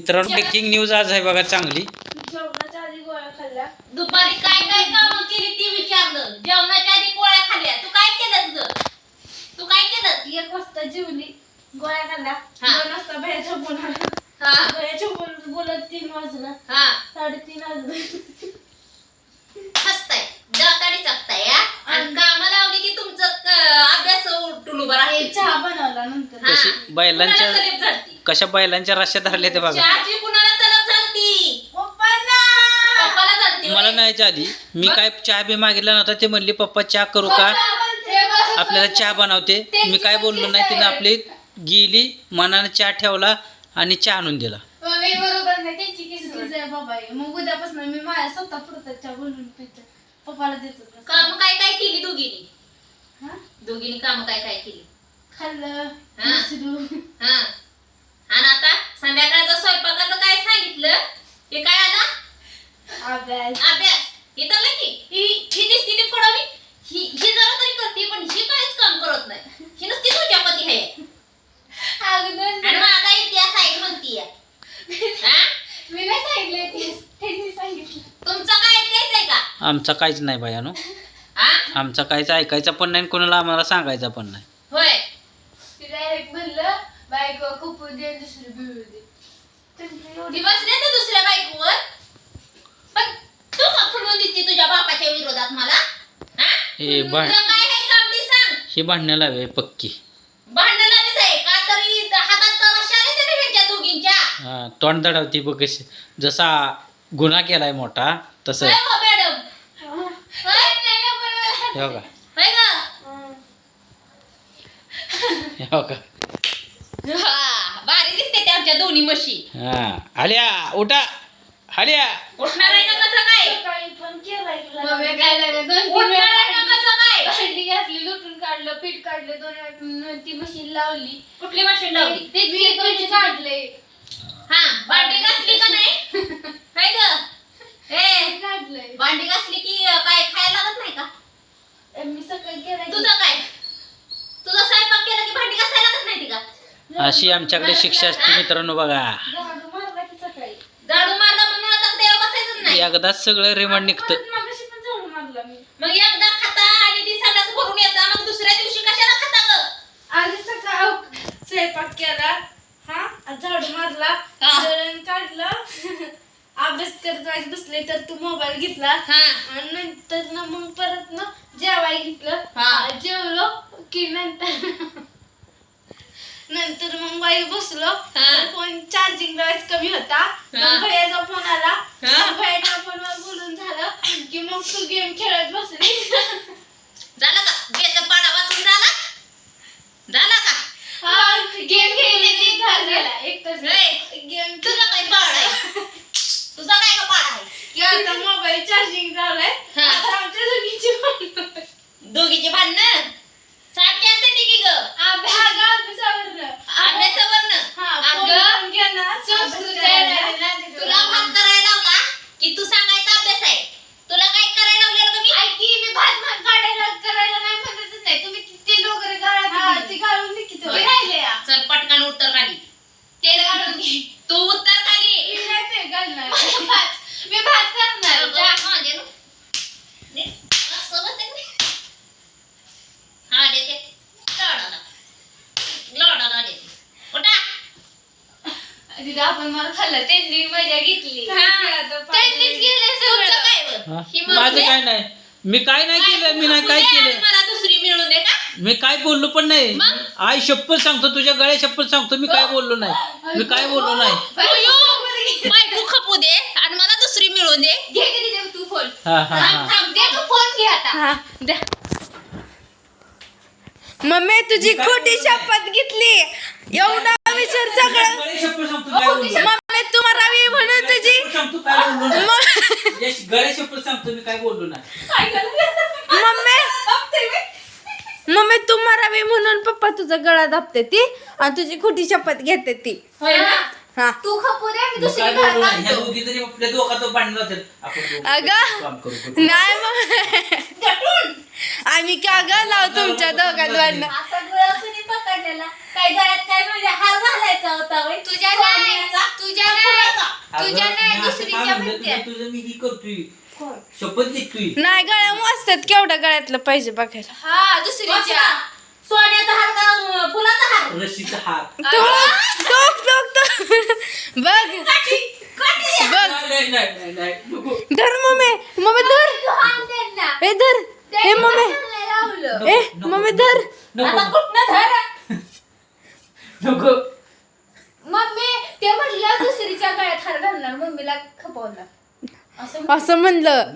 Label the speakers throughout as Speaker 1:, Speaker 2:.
Speaker 1: मित्रांनो breaking news आज आहे बघा चांगली.
Speaker 2: जेवणाच्या आधी गोळ्या खाल्ल्या.
Speaker 3: दुपारी काय काय कामं केली ती विचारलं. जेवणाच्या आधी पोळ्या खाल्ल्या. तू काय केलंस ग? तू काय केलंस?
Speaker 2: एक वाजता जेवली गोळ्या खाल्ल्या.
Speaker 3: हा.
Speaker 2: दोन वाजता आला.
Speaker 3: हा.
Speaker 2: बाहेरच्या फोन बोलत तीन वाजलं.
Speaker 3: हा.
Speaker 2: साडेतीन वाजलं.
Speaker 3: हसताय. जाताडी चकताय हा? आणि कामं लावली की तुमचं क- अभ्यास उभं
Speaker 2: हे
Speaker 3: राहील
Speaker 2: चहा बनवला नंतर.
Speaker 3: हा.
Speaker 1: कशी बैलांच्या
Speaker 3: कुणाला?
Speaker 1: कशा बैलांच्या रश्या धरल्या ते बघा.
Speaker 3: चहाची कुणाला तलप झालती?
Speaker 2: पप्पांना!
Speaker 3: पप्पाला झालती
Speaker 1: मला
Speaker 3: होय?
Speaker 1: नाही आधी मी काय चहा बी मागितला नव्हता. ते म्हणली पप्पा चहा करू का? आपल्याला चहा बनवते. मी काय बोललो नाही तिने आपली गेली मनाने चहा ठेवला आणि चहा आणून दिला.
Speaker 2: मी बरोबर नाही त्यांची किस किस आहे बाबा हे. मग उद्यापासून मी माझ्या स्वतः पुरतात चहा बनवून पिते. पप्पाला देतो
Speaker 3: काम काय काय केली दोघीनी?
Speaker 2: हा?
Speaker 3: दोघीनी काम काय काय केली?
Speaker 2: खाल्लं
Speaker 3: हा. हा? आणि आता संध्याकाळचं स्वयंपाकाचं काय सांगितलं? हे काय आला?
Speaker 2: अभ्यास.
Speaker 3: अभ्यास. हे तर की ही ही दिसती ती फोडवली ही ही जरा तरी करते पण ही काहीच काम करत नाही. ही नुसती तुझ्यापती आहे. आणि माझा इतिहास आहे म्हणतीये. हा?
Speaker 2: मी नाही सांगितलं ते त्यांनी सांगितलं.
Speaker 3: तुमचं काय ऐकायचंय का?
Speaker 1: आमचा काहीच नाही बायानो
Speaker 3: हा?
Speaker 1: आमचा काहीच ऐकायचा पण नाही कोणाला आम्हाला सांगायचा पण नाही.
Speaker 3: होय
Speaker 2: ती डायरेक्ट म्हणलं बायको खूप दे आणि दुसरी बिळू दे त्यांची एवढी
Speaker 3: ती बसले तर दुसऱ्या बायकोवर पण तू का फुलवून देते तुझ्या बापाच्या विरोधात मला हा
Speaker 1: हे बा
Speaker 3: तुझं काय आहे काम ती सांग
Speaker 1: ही भांडणं लावे पक्की.
Speaker 3: भांडण लावीच आहे का तरी हातात तर रश्या नाही त्याने ह्यांच्या दोघींच्या
Speaker 1: हा, तोंड दडावती बघ कशी. जसा गुन्हा केलाय मोठा तसं.
Speaker 3: हो मॅडम. होय
Speaker 1: हे बघा.
Speaker 3: होय ग.
Speaker 1: हे बघा.
Speaker 3: हा, भारी दिसते त्या दोन्ही म्हशी.
Speaker 1: हा. आल्या उठा. आल्या
Speaker 3: उठणार आहे का कसं काय?
Speaker 2: सकाळी पण केलाय मम्मी काय लागलं. दोन तीन
Speaker 3: उठणार आहे
Speaker 2: वेळा
Speaker 3: का कसं काय?
Speaker 2: भांडी घातली लुटून काढलं पीठ काढलं दोन वेळा ती मशीन लावली.
Speaker 3: कुठली मशीन लावली?
Speaker 2: ते काढले.
Speaker 3: हा भांडी घासली का नाही? काय ग. ए.
Speaker 2: काढलंय.
Speaker 3: भांडी घासली की अं, काय खायला लागत नाही का
Speaker 2: मी सकाळी केलाय
Speaker 3: तुझं काय तुझा स्वयंपाक केला की भांडी घासायला लागत नाही ती का
Speaker 1: अशी आमच्याकडे शिक्षा असते मित्रांनो बघा.
Speaker 2: झाडू मारला की सकाळी
Speaker 3: झाडू मारला म्हणून आता देवा बसायचं नाही.
Speaker 1: एकदाच सगळं रिमांड निघतं.
Speaker 2: परत मगाशी पण झाडू मारला मी.
Speaker 3: मग एकदा खाता आणि ती संडास भरून येता. मग दुसऱ्या दिवशी कशाला खाता ग?
Speaker 2: आधी सकाळ स्वयंपाक केला. हा? झाडू मारला.
Speaker 3: हा.
Speaker 2: दळण काढलं. अभ्यास करत बसले तर तू मोबाईल घेतला.
Speaker 3: हा.
Speaker 2: आणि नंतर ना मग परत ना जेवाय घेतलं.
Speaker 3: हा.
Speaker 2: जेवलो की नंतर नंतर मग बाई बसलो.
Speaker 3: हा.
Speaker 2: तर फोन चार्जिंग लावायच कमी होता.
Speaker 3: हा.
Speaker 2: मग भैयाचा फोन आला.
Speaker 3: हा.
Speaker 2: भैयाच्या फोनवर बोलून झालं की मग तू गेम खेळत बसली.
Speaker 3: झालं का? गेचा पाडा वाचून झाला? झाला का?
Speaker 2: गेम खेळली की झाला. गेला एक तास
Speaker 3: रे,
Speaker 2: गेम
Speaker 3: तुझा काय पाड आहे. तुझा काय का पाड आहे?
Speaker 2: की आता मोबाईल चार्जिंग लावलाय
Speaker 3: हा.
Speaker 2: आता आमच्या दोघीची भांडणं.
Speaker 3: दोघीचे भांडण सारखे असते ती की ग
Speaker 2: अभ्या- अगं, अभ्यासावरनं.
Speaker 3: अभ्यासावरनं
Speaker 2: हा,
Speaker 3: अगं,
Speaker 2: फोन पण घेणार,
Speaker 3: संस्कृत
Speaker 2: अभ्यास करायला.
Speaker 3: तुला भात करायला लावला की तू सांगायचा अभ्यास आहे तुला काय करायला लावलेलं का मी
Speaker 2: ऐक की, मी भात भात काढायला करायला नाही म्हणतच नाही तुम्ही तेल वगैरे गाळा
Speaker 3: हा,
Speaker 2: ते गाळून दे की
Speaker 3: होय.
Speaker 2: तुम्ही राहिले या.
Speaker 3: चल पटकन उत्तर खाली
Speaker 2: तेल गाळून घे
Speaker 3: तू उत्तर खाली
Speaker 2: मी नाही तेल घालणार. भात. मी भात करणार जा.
Speaker 3: म्हणजे ना. ने, असं होतं का नाही? हा, देते. लाडाला. लाडाला देते. उठा.
Speaker 2: तिथं आपण मला खाल्लं त्यांनी मजा घेतली.
Speaker 3: हा.
Speaker 2: त्यांनीच गेले
Speaker 3: तुमचं
Speaker 2: सगळं
Speaker 3: काय बरं?
Speaker 1: हा?
Speaker 3: ही मग
Speaker 1: माझं. काय नाही. मी काय नाही केलं मी नाही काय केलं.
Speaker 3: मला दुसरी मिळून दे का?
Speaker 1: मी काय बोललो पण नाही.
Speaker 3: मग?
Speaker 1: आई शपथ सांगतो तुझ्या गळ्या शपथ सांगतो मी काय बोललो नाही. मी काय बोललो नाही.
Speaker 3: बायको खपू दे आणि मला दुसरी मिळून दे.
Speaker 2: घे तू फोन.
Speaker 1: हा हा हा.
Speaker 3: थांब, थांब, दे तू फोन घे आता.
Speaker 2: हा द्या. मम्मी तुझी खोटी शपथ घेतली. एवढा विचार सगळं. मम्मी म्हणून तुझी म-
Speaker 1: यश, गळ्या शपथ सांगतो मी काय बोललो नाही
Speaker 2: मम्मी. मम्मी तू मारावी म्हणून पप्पा तुझा गळा दाबते ती आणि तुझी खोटी शपथ घेते ती. हा.
Speaker 3: तू खपू दे मी
Speaker 1: दोघी आपल्या दोघात भांडण आपण दोघं
Speaker 2: अगं.
Speaker 1: काम करू करू.
Speaker 2: नाही मग. आम्ही का ग लाव तुमच्या दोघांवरनं
Speaker 3: आता गळा कधी पकडलेला? काय गळ्यात काय म्हणजे हार घालायचा होता होय?
Speaker 2: तुझ्या
Speaker 3: सोन्याचा?
Speaker 2: तुझ्या तुझ्या
Speaker 1: अगं,
Speaker 2: नाही,
Speaker 1: मी असं
Speaker 2: दुसरीच्या
Speaker 1: काय म्हणलं,
Speaker 2: म्हणते.
Speaker 1: तुझं तुझं मी ही करतोय. शपथ घेतोय.
Speaker 2: नाही गळ्या मस्तात केवढ्या गळ्यातलं पाहिजे बघायला. हा दुसरीच्या.
Speaker 3: सोन्याचा हार का अं, फुलाचा हार?
Speaker 1: रशीचा हार.
Speaker 2: बघ. बघ. धर मम्मी. मम्मी धर. ए धर. ए मम्मी. ए
Speaker 1: नको,
Speaker 2: मम्मी धर.
Speaker 1: नको
Speaker 3: आता कुठनं धर?
Speaker 1: नको.
Speaker 4: मम्मी ते म्हटलं दुसरीच्या गळ्यात हार घालणार मम्मीला खपवणार. असं
Speaker 2: असं म्हणलं.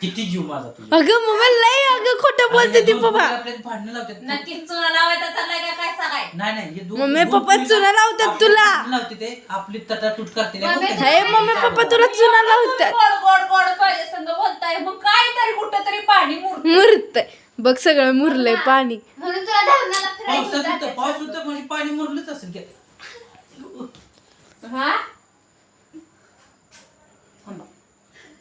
Speaker 1: किती जीव माझा तुझा
Speaker 2: अगं मम्मी लय अगं खोटं बोलते ती पप्पा.
Speaker 1: पोरं आपल्याला भांडणं लावतात.
Speaker 3: नक्कीच चुना लावायचा चाललाय का? काय सांगाय?
Speaker 1: नाही नाही हे दोन-
Speaker 2: मम्मी,
Speaker 1: दोन
Speaker 2: पप्पा चुना लावतात
Speaker 1: आपली
Speaker 2: तुला.
Speaker 1: भांडणं लावते ते. आपली तटातूट करते
Speaker 4: मम्मी,
Speaker 2: हे मम्मी पप्पा तुला चुना लावतात.
Speaker 4: गोड गोड गोड पाहिजे संग बोलताय. मग काय तरी कुठं तरी पाणी मुर
Speaker 2: मुरत बघ सगळं मुरलंय पाणी.
Speaker 4: म्हणून तुला धरणाला
Speaker 1: पावसात
Speaker 4: फिरायचं
Speaker 1: होतं पाऊस होतं म्हणजे पाणी मुरलंच असेल की.
Speaker 4: हा?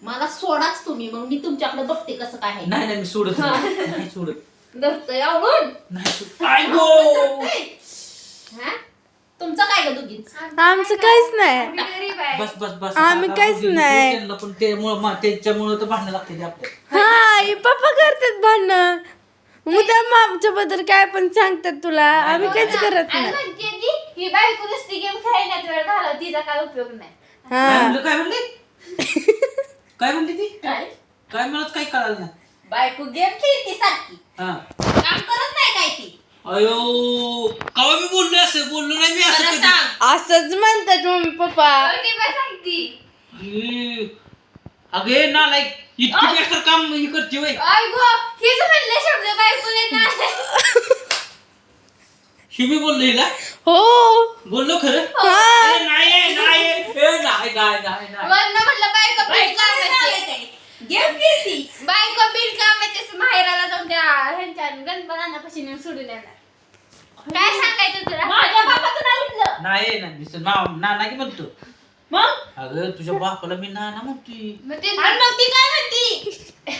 Speaker 3: मला सोडाच तुम्ही मग मी तुमच्याकडे बघते कसं काय आहे.
Speaker 1: नाही नाही मी सोडत नाही. नाही सोडत.
Speaker 4: धरतोय आवडून
Speaker 1: नाही सोडत. I go!
Speaker 3: हा? तुमचं काय ग दुगीच
Speaker 2: आमचं काहीच नाही.
Speaker 4: आम्ही गरीब आहे.
Speaker 1: बस बस बस.
Speaker 2: आम्ही
Speaker 1: आता
Speaker 2: काहीच
Speaker 1: आपण
Speaker 2: नाही.
Speaker 1: त्यांना पण त्यामुळं मा- त्याच्यामुळं तर भांडणं लागते ते
Speaker 2: हा हे पप्पा करतात भांडण. मुद्दाम आमच्या बद्दल काय पण सांगतात तुला. आम्ही काहीच करत
Speaker 4: आणि
Speaker 2: नाही.
Speaker 4: म्हणते ही बायको नुसती गेम खेळण्यात वेळ घालव तिचा काय उपयोग नाही.
Speaker 1: काय
Speaker 2: हा
Speaker 1: म्हणलं काय म्हणले? काय म्हणली ती?
Speaker 3: काय?
Speaker 1: काय मला काही कळालं नाही.
Speaker 3: बायको गेम खेळते सारखी.
Speaker 1: हा.
Speaker 3: काम करत नाही काय ती?
Speaker 1: अयो कवा मी बोललो असं? बोललो नाही मी असं
Speaker 3: खरं
Speaker 1: कधी.
Speaker 3: सांग.
Speaker 2: असंच म्हणतात मम्मी पप्पा.
Speaker 4: ती काय सांगती.
Speaker 1: ए, अगे ना लाईक इतकी बेकार काम ही करते वय
Speaker 4: आय गो हेच म्हणले शब्द बायकोले नाही
Speaker 1: ही मी बोललो हिला
Speaker 2: हो.
Speaker 1: बोललो खरं?
Speaker 2: हा.
Speaker 1: ए, नाही नाही ए, नाही नाही नाही नाही. नाही दिसत नाव नाना की म्हणतो.
Speaker 3: मग?
Speaker 1: अगं तुझ्या बापाला मी नाना म्हणतोय.
Speaker 4: मग ते
Speaker 3: आणि मग ती काय म्हणती?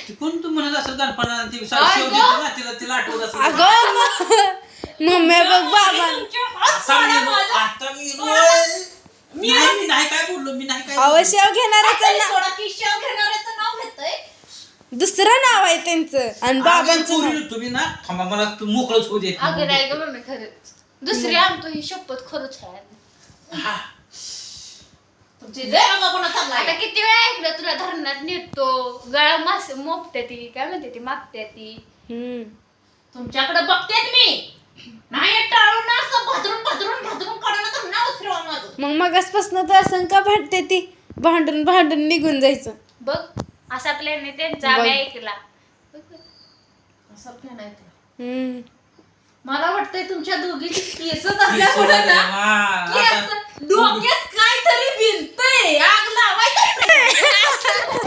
Speaker 1: ती कोण तू म्हणत असेल गणपणा ती ना तिला तिला आठवत असेल.
Speaker 2: अगं. मम्मी बघ बाबा.
Speaker 1: आता मी आता मी मी नाही मी नाही काय बोललो मी नाही काय बोललो.
Speaker 2: अवश्य घेणाऱ्याचं ना
Speaker 3: सोडा की शेव घेणाऱ्याचं नाव घेतोय.
Speaker 2: दुसरं नाव आहे त्यांचं. आणि बाबांचं नाव.
Speaker 1: तुम्ही ना थांबा मला तू मोकळच होऊ दे.
Speaker 4: अगं नाही ग मम्मी खरंच. दुसरी आमतो ही शपथ खरंच आहे.
Speaker 3: तुमची लय चाललाय.
Speaker 4: आता किती वेळा ऐकलं तुला धरणात नेतो गळा मास मोपते ती काय म्हणते ती मागते ती
Speaker 2: हम्म.
Speaker 3: तुमच्याकडे बघतेच मी नाही टाळून ना असं भादरून भादरून भादरून काढून तर नाव फिरवा माझं
Speaker 2: मग मगासपासून तर असं का भांडते ती भांडून भांडून निघून जायचं
Speaker 4: बघ असा प्लॅन त्यांचा आम्ही
Speaker 2: बघ.
Speaker 4: ऐकला
Speaker 3: असं plan आहे.
Speaker 2: हम्म.
Speaker 3: मला वाटतंय तुमच्या दोघीची केस
Speaker 1: झाल्यामुळे
Speaker 3: ना
Speaker 1: केस
Speaker 3: डोक्यात
Speaker 1: काहीतरी
Speaker 3: भिनतंय.
Speaker 1: आग
Speaker 3: लावायचं